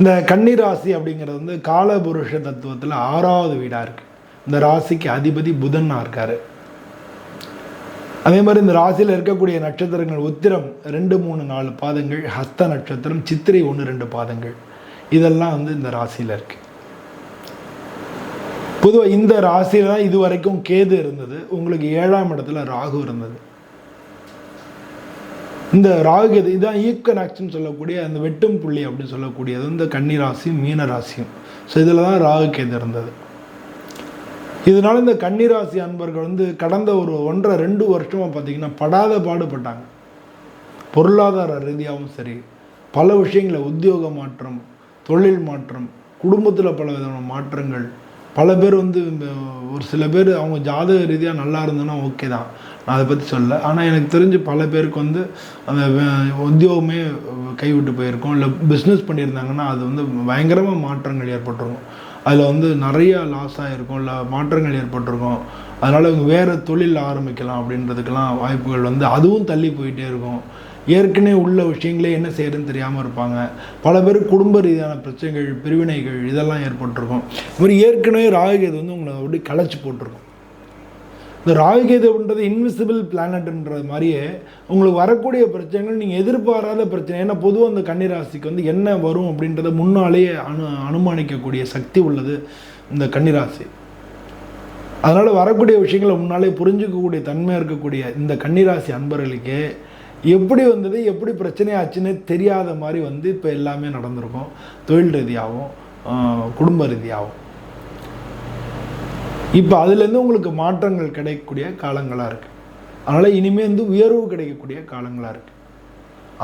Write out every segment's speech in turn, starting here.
இந்த கன்னி ராசி அப்படிங்கிறது வந்து காலபுருஷ தத்துவத்தில் ஆறாவது வீடாக இருக்குது இந்த ராசிக்கு அதிபதி புதனாக இருக்கார். அதே மாதிரி இந்த ராசியில் இருக்கக்கூடிய நட்சத்திரங்கள் உத்திரம் ரெண்டு மூணு நாலு பாதங்கள் ஹஸ்த நட்சத்திரம் சித்திரை ஒன்று ரெண்டு பாதங்கள். இதெல்லாம் வந்து இந்த ராசியில் இருக்குது பொதுவாக இந்த ராசியில் தான் இது வரைக்கும் கேது இருந்தது. உங்களுக்கு ஏழாம் இடத்துல ராகு இருந்தது. இந்த ராகு இதுதான் இதான் ஈக்கனாக்ஸ்ன்னு சொல்லக்கூடிய அந்த வெட்டும் புள்ளி அப்படின்னு சொல்லக்கூடியது. இந்த கன்னி ராசியும் மீன ராசியும் ஸோ இதில் தான் ராகுகேது இருந்தது. இதனால இந்த கன்னிராசி அன்பர்கள் வந்து கடந்த ஒரு ஒன்றரை ரெண்டு வருஷமாக பார்த்தீங்கன்னா படாத பாடுபட்டாங்க. பொருளாதார ரீதியாகவும் சரி பல விஷயங்களை உத்தியோக மாற்றம் தொழில் மாற்றம் குடும்பத்தில் பல விதமான மாற்றங்கள் பல பேர் வந்து இந்த ஒரு சில பேர் அவங்க ஜாதக ரீதியாக நல்லா இருந்ததுன்னா ஓகே தான். நான் அதை பற்றி சொல்ல ஆனால் எனக்கு தெரிஞ்சு பல பேருக்கு வந்து அந்த உத்தியோகமே கைவிட்டு போயிருக்கோம். இல்லை பிஸ்னஸ் பண்ணியிருந்தாங்கன்னா அது வந்து பயங்கரமாக மாற்றங்கள் ஏற்பட்டிருக்கும். அதில் வந்து நிறைய லாஸ் ஆகிருக்கும் இல்லை மாற்றங்கள் ஏற்பட்டிருக்கும். அதனால் இவங்க வேறு தொழில் ஆரம்பிக்கலாம் அப்படின்றதுக்கெல்லாம் வாய்ப்புகள் வந்து அதுவும் தள்ளி போயிட்டே இருக்கும். ஏற்கனவே உள்ள விஷயங்களே என்ன செய்யறதுன்னு தெரியாமல் இருப்பாங்க. பல பேர் குடும்ப ரீதியான பிரச்சனைகள் பிரிவினைகள் இதெல்லாம் ஏற்பட்டிருக்கும். இது மாதிரி ஏற்கனவே ராகுகேது வந்து உங்களை அப்படி களைச்சி போட்டிருக்கும். இந்த ராகுகேதுன்றது இன்விசிபிள் பிளானட்ன்றது மாதிரியே உங்களுக்கு வரக்கூடிய பிரச்சனைகள் நீங்கள் எதிர்பாராத பிரச்சனை ஏன்னா பொதுவாக அந்த கன்னிராசிக்கு வந்து என்ன வரும் அப்படின்றத முன்னாலேயே அனு அனுமானிக்கக்கூடிய சக்தி உள்ளது இந்த கன்னிராசி. அதனால் வரக்கூடிய விஷயங்களை முன்னாலே புரிஞ்சுக்கக்கூடிய தன்மை இருக்கக்கூடிய இந்த கன்னிராசி அன்பர்களுக்கே எப்படி வந்தது எப்படி பிரச்சனை ஆச்சுன்னு தெரியாத மாதிரி வந்து இப்போ எல்லாமே நடந்திருக்கும். தொழில் ரீதியாகவும் குடும்ப ரீதியாகவும் இப்போ அதுலேருந்து உங்களுக்கு மாற்றங்கள் கிடைக்கக்கூடிய காலங்களாக இருக்குது அதனால் இனிமேல் வந்து உயர்வு கிடைக்கக்கூடிய காலங்களாக இருக்குது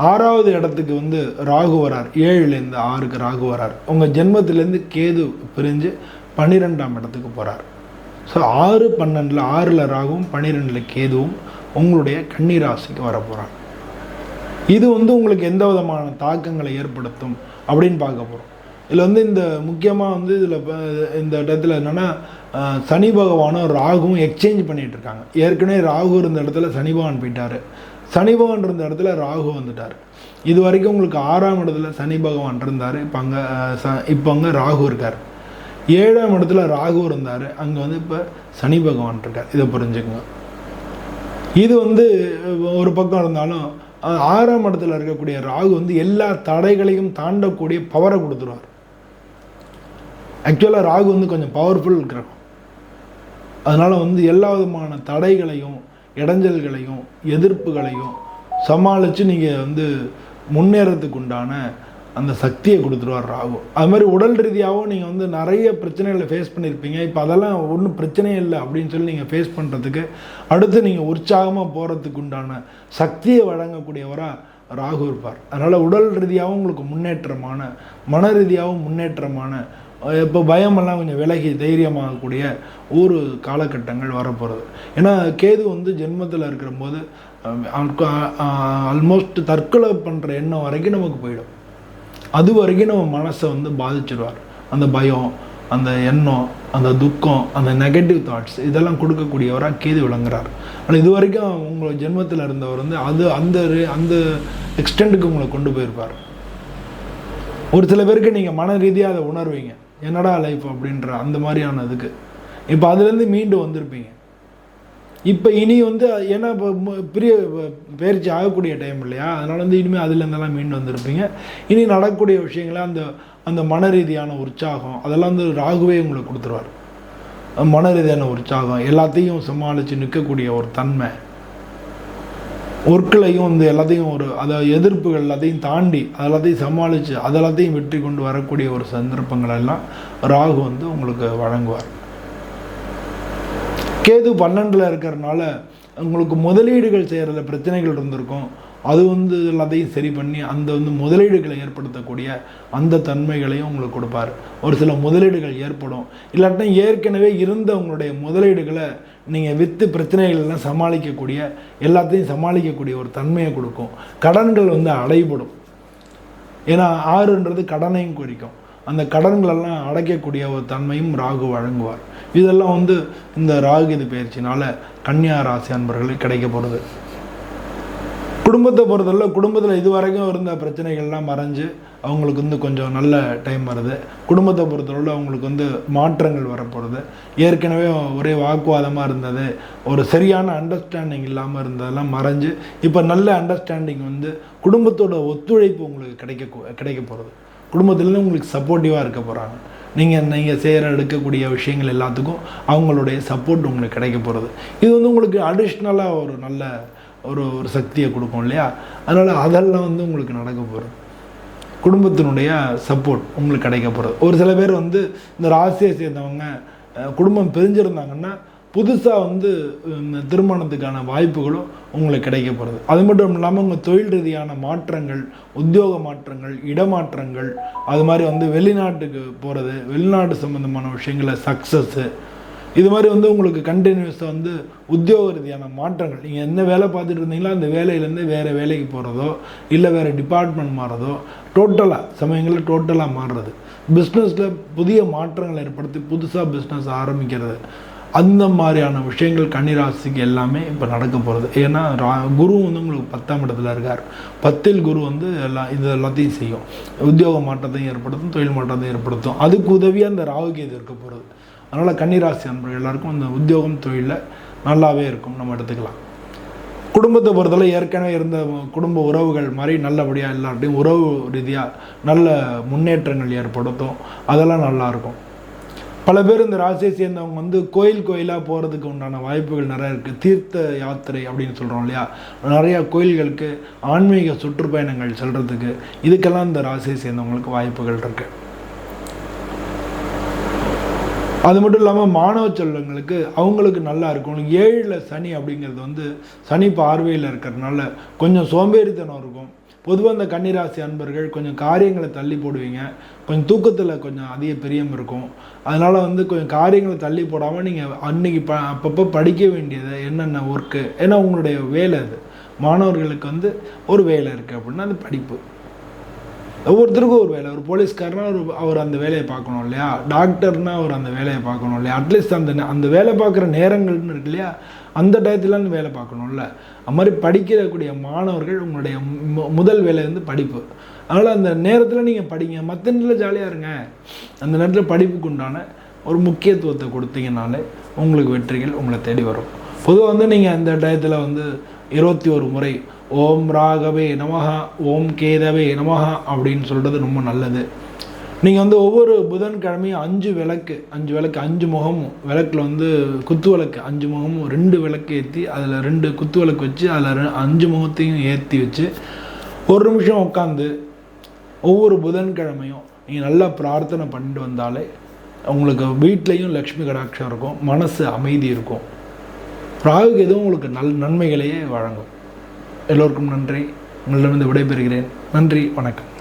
ஆறாவது இடத்துக்கு வந்து ராகு வரார். ஏழுலேருந்து ஆறுக்கு ராகு வரார். உங்கள் ஜென்மத்திலேருந்து கேது பிரிஞ்சு பன்னிரெண்டாம் இடத்துக்கு போகிறார் ஸோ ஆறு பன்னெண்டில் ஆறில் ராகுவும் பன்னிரெண்டில் கேதுவும் உங்களுடைய கண்ணீர் ராசிக்கு வர போகிறாங்க இது வந்து உங்களுக்கு எந்த விதமான தாக்கங்களை ஏற்படுத்தும் அப்படின்னு பார்க்க போகிறோம் இதில் வந்து இந்த முக்கியமாக வந்து இதில் இந்த இடத்துல என்னென்னா சனி பகவானும் ராகுவும் எக்ஸ்சேஞ்ச் பண்ணிகிட்டு இருக்காங்க. ஏற்கனவே ராகு இருந்த இடத்துல சனி பகவான் போயிட்டார். சனி பகவான் இருந்த இடத்துல ராகு வந்துட்டார். இது வரைக்கும் உங்களுக்கு ஆறாம் இடத்துல சனி பகவான் இருந்தார். இப்போ அங்கே ச இப்போ அங்கே ராகு இருக்கார். ஏழாம் இடத்துல ராகு இருந்தார். அங்கே வந்து இப்போ சனி பகவான் இருக்கார். இதை புரிஞ்சுக்கோங்க. இது வந்து ஒரு பக்கம் இருந்தாலும் ஆறாம் இடத்துல இருக்கக்கூடிய ராகு வந்து எல்லா தடைகளையும் தாண்டக்கூடிய பவரை கொடுத்துருவார். ஆக்சுவலாக ராகு வந்து கொஞ்சம் பவர்ஃபுல் கிரகம். அதனால் வந்து எல்லா விதமான தடைகளையும் இடைஞ்சல்களையும் எதிர்ப்புகளையும் சமாளித்து நீங்கள் வந்து முன்னேறத்துக்கு உண்டான அந்த சக்தியை கொடுத்துருவார் ராகு. அது மாதிரி உடல் ரீதியாகவும் நீங்கள் வந்து நிறைய பிரச்சனைகளை ஃபேஸ் பண்ணியிருப்பீங்க இப்போ அதெல்லாம் ஒன்றும் பிரச்சனையே இல்லை அப்படின்னு சொல்லி நீங்கள் ஃபேஸ் பண்ணுறதுக்கு அடுத்து நீங்கள் உற்சாகமாக போகிறதுக்கு உண்டான சக்தியை வழங்கக்கூடியவராக ராகு இருப்பார். அதனால் உடல் ரீதியாகவும் உங்களுக்கு முன்னேற்றமான மன ரீதியாகவும் முன்னேற்றமான இப்போ பயமெல்லாம் கொஞ்சம் விலகி தைரியமாகக்கூடிய ஒரு காலகட்டங்கள் வரப்போகிறது ஏன்னா கேது வந்து ஜென்மத்தில் இருக்கிற போது ஆல்மோஸ்ட் தற்கொலை பண்ணுற எண்ணம் வரைக்கும் நமக்கு போயிடும். அது வரைக்கும் நம்ம மனசை வந்து பாதிச்சிடுவார் அந்த பயம் அந்த எண்ணம் அந்த துக்கம் அந்த நெகட்டிவ் தாட்ஸ் இதெல்லாம் கொடுக்கக்கூடியவராக கேது விளங்குறார். ஆனால் இது வரைக்கும் உங்களை ஜென்மத்தில் இருந்தவர் வந்து அது அந்த அந்த எக்ஸ்டெண்டுக்கு உங்களை கொண்டு போயிருப்பார். ஒரு சில பேருக்கு நீங்கள் மன ரீதியாக அதை உணர்வீங்க. என்னடா லைஃப் அப்படின்ற அந்த மாதிரியான இதுக்கு. இப்போ அதுலேருந்து மீண்டும் வந்திருப்பீங்க. இப்போ இனி வந்து ஏன்னா இப்போ பெரிய பயிற்சி ஆகக்கூடிய டைம் இல்லையா? அதனால் வந்து இனிமேல் அதுலேருந்தெல்லாம் மீண்டு வந்திருப்பீங்க. இனி நடக்கக்கூடிய விஷயங்கள அந்த அந்த மன ரீதியான உற்சாகம் அதெல்லாம் வந்து ராகுவே உங்களுக்கு கொடுத்துருவார். மன ரீதியான உற்சாகம் எல்லாத்தையும் சமாளித்து நிற்கக்கூடிய ஒரு தன்மை. ஒர்க்களையும் வந்து எல்லாத்தையும் ஒரு அதை எதிர்ப்புகள் எல்லாத்தையும் தாண்டி அதெல்லாத்தையும் சமாளித்து அதெல்லாத்தையும் வெற்றி கொண்டு வரக்கூடிய ஒரு சந்தர்ப்பங்கள் எல்லாம் ராகு வந்து உங்களுக்கு வழங்குவார். கேது பன்னெண்டில் இருக்கிறனால உங்களுக்கு முதலீடுகள் செய்கிறதுல பிரச்சனைகள் இருந்திருக்கும். அது வந்து எல்லாத்தையும் சரி பண்ணி அந்த வந்து முதலீடுகளை ஏற்படுத்தக்கூடிய அந்த தன்மைகளையும் உங்களுக்கு கொடுப்பார். ஒரு சில முதலீடுகள் ஏற்படும். இல்லாட்டினா ஏற்கனவே இருந்த உங்களுடைய முதலீடுகளை நீங்கள் விற்று பிரச்சனைகள் எல்லாம் சமாளிக்கக்கூடிய எல்லாத்தையும் சமாளிக்கக்கூடிய ஒரு தன்மையை கொடுக்கும். கடன்கள் வந்து அடைபடும். ஏன்னா ஆறுன்றது கடனையும் குறிக்கும். அந்த கடன்களெல்லாம் அடைக்கக்கூடிய ஒரு தன்மையும் ராகு வழங்குவார். இதெல்லாம் வந்து இந்த ராகுகேது இது பயிற்சினால கன்னியா ராசி அன்பர்களுக்கு கிடைக்க போகிறது குடும்பத்தை பொறுத்தவரை குடும்பத்தில் இது வரைக்கும் இருந்த பிரச்சனைகள்லாம் மறைஞ்சு அவங்களுக்கு வந்து கொஞ்சம் நல்ல டைம் வருது. குடும்பத்தை பொறுத்தளவில் அவங்களுக்கு வந்து மாற்றங்கள் வரப்போகிறது ஏற்கனவே ஒரே வாக்குவாதமாக இருந்தது. ஒரு சரியான அண்டர்ஸ்டாண்டிங் இல்லாமல் இருந்ததெல்லாம் மறைஞ்சு இப்போ நல்ல அண்டர்ஸ்டாண்டிங் வந்து குடும்பத்தோட ஒத்துழைப்பு உங்களுக்கு கிடைக்க கிடைக்க போகிறது குடும்பத்துலேருந்து உங்களுக்கு சப்போர்ட்டிவாக இருக்க போகிறாங்க நீங்கள் நீங்கள் செய்கிற எடுக்கக்கூடிய விஷயங்கள் எல்லாத்துக்கும் அவங்களுடைய சப்போர்ட் உங்களுக்கு கிடைக்க போகிறது இது வந்து உங்களுக்கு அடிஷ்னலாக ஒரு நல்ல ஒரு ஒரு சக்தியை கொடுக்கும் இல்லையா? அதனால் அதெல்லாம் வந்து உங்களுக்கு நடக்க போகிறது குடும்பத்தினுடைய சப்போர்ட் உங்களுக்கு கிடைக்க போகிறது ஒரு சில பேர் வந்து இந்த ராசியை சேர்ந்தவங்க குடும்பம் பிரிஞ்சிருந்தாங்கன்னா புதுசாக வந்து இந்த திருமணத்துக்கான வாய்ப்புகளும் உங்களுக்கு கிடைக்க போகிறது அது மட்டும் இல்லாமல் உங்கள் தொழில் ரீதியான மாற்றங்கள் உத்தியோக மாற்றங்கள் இடமாற்றங்கள் அது மாதிரி வந்து வெளிநாட்டுக்கு போகிறது வெளிநாட்டு சம்மந்தமான விஷயங்களில் சக்ஸஸ்ஸு இது மாதிரி வந்து உங்களுக்கு கண்டினியூஸாக வந்து உத்தியோக ரீதியான மாற்றங்கள். நீங்கள் என்ன வேலை பார்த்துட்டு இருந்தீங்களோ அந்த வேலையிலேருந்து வேறு வேலைக்கு போகிறதோ இல்லை வேறு டிபார்ட்மெண்ட் மாறுறதோ டோட்டலாக சமயங்களில் டோட்டலாக மாறுறது. பிஸ்னஸில் புதிய மாற்றங்களை ஏற்படுத்தி புதுசாக பிஸ்னஸ் ஆரம்பிக்கிறது. அந்த மாதிரியான விஷயங்கள் கன்னிராசிக்கு எல்லாமே இப்போ நடக்க போகிறது ஏன்னா ரா குரு வந்து உங்களுக்கு பத்தாம் இடத்துல இருக்கார். பத்தில் குரு வந்து எல்லாம் இது எல்லாத்தையும் செய்யும். உத்தியோக மாற்றத்தையும் ஏற்படுத்தும் தொழில் மாற்றத்தையும் ஏற்படுத்தும். அதுக்கு உதவியாக அந்த ராகுகேது இருக்க போகிறது அதனால் கன்னிராசி அன்பர்கள் எல்லாருக்கும் அந்த உத்தியோகம் தொழிலில் நல்லாவே இருக்கும். நம்ம எடுத்துக்கலாம். குடும்பத்தை பொறுத்தவரை ஏற்கனவே இருந்த குடும்ப உறவுகள் மாதிரி நல்லபடியாக எல்லார்ட்டையும் உறவு ரீதியாக நல்ல முன்னேற்றங்கள் ஏற்படுத்தும். அதெல்லாம் நல்லாயிருக்கும் பல பேர் இந்த ராசியை சேர்ந்தவங்க வந்து கோயில் கோயிலாக போகிறதுக்கு உண்டான வாய்ப்புகள் நிறைய இருக்குது தீர்த்த யாத்திரை அப்படின்னு சொல்கிறோம் இல்லையா? நிறையா கோயில்களுக்கு ஆன்மீக சுற்றுப்பயணங்கள் செல்கிறதுக்கு இதுக்கெல்லாம் இந்த ராசியை சேர்ந்தவங்களுக்கு வாய்ப்புகள் இருக்குது அது மட்டும் இல்லாமல் மாணவ செல்வங்களுக்கு அவங்களுக்கு நல்லா இருக்கும். ஏழில் சனி அப்படிங்கிறது வந்து சனி பார்வையில் இருக்கிறதுனால கொஞ்சம் சோம்பேறித்தனம் இருக்கும். பொதுவாக இந்த கன்னிராசி அன்பர்கள் கொஞ்சம் காரியங்களை தள்ளி போடுவீங்க. கொஞ்சம் தூக்கத்தில் கொஞ்சம் அதிக பிரியம் இருக்கும். அதனால் வந்து கொஞ்சம் காரியங்களை தள்ளி போடாமல் நீங்கள் அன்னைக்கு ப அப்பப்போ படிக்க வேண்டியது என்னென்ன ஒர்க்கு ஏன்னா உங்களுடைய வேலை அது. மாணவர்களுக்கு வந்து ஒரு வேலை இருக்குது அப்படின்னா அது படிப்பு. ஒவ்வொருத்தருக்கும் ஒரு வேலை. ஒரு போலீஸ்காரனா ஒரு அவர் அந்த வேலையை பார்க்கணும் இல்லையா? டாக்டர்னா அவர் அந்த வேலையை பார்க்கணும் இல்லையா? அட்லீஸ்ட் அந்த அந்த வேலை பார்க்குற நேரங்கள்னு இருக்கு இல்லையா? அந்த டயத்துல அந்த வேலை பார்க்கணும்ல. அது மாதிரி படிக்கக்கூடிய மாணவர்கள் உங்களுடைய முதல் வேலை வந்து படிப்பு. அதனால் அந்த நேரத்தில் நீங்கள் படிங்க. மற்ற நேரத்தில் ஜாலியாக இருங்க. அந்த நேரத்தில் படிப்புக்கு உண்டான ஒரு முக்கியத்துவத்தை கொடுத்தீங்கனாலே உங்களுக்கு வெற்றிகள் உங்களை தேடி வரும். பொதுவாக வந்து நீங்கள் அந்த டயத்தில் வந்து இருபத்தி ஒரு முறை ஓம் ராகவே நமஹா ஓம் கேதவே நமஹா அப்படின்னு சொல்கிறது ரொம்ப நல்லது. நீங்கள் வந்து ஒவ்வொரு புதன்கிழமையும் அஞ்சு விளக்கு அஞ்சு விளக்கு அஞ்சு முகமும் விளக்கில் வந்து குத்து விளக்கு அஞ்சு முகமும் ரெண்டு விளக்கு ஏற்றி அதில் ரெண்டு குத்து விளக்கு வச்சு அதில் அஞ்சு முகத்தையும் ஏற்றி வச்சு ஒரு நிமிஷம் உட்காந்து ஒவ்வொரு புதன்கிழமையும் நீங்கள் நல்லா பிரார்த்தனை பண்ணிட்டு வந்தாலே உங்களுக்கு வீட்லேயும் லக்ஷ்மி கடாட்சம் இருக்கும் மனசு அமைதி இருக்கும். ராகுக்கு எதுவும் உங்களுக்கு நல் நன்மைகளையே வழங்கும். எல்லோருக்கும் நன்றி. உங்களிடமிருந்து விடைபெறுகிறேன். நன்றி. வணக்கம்.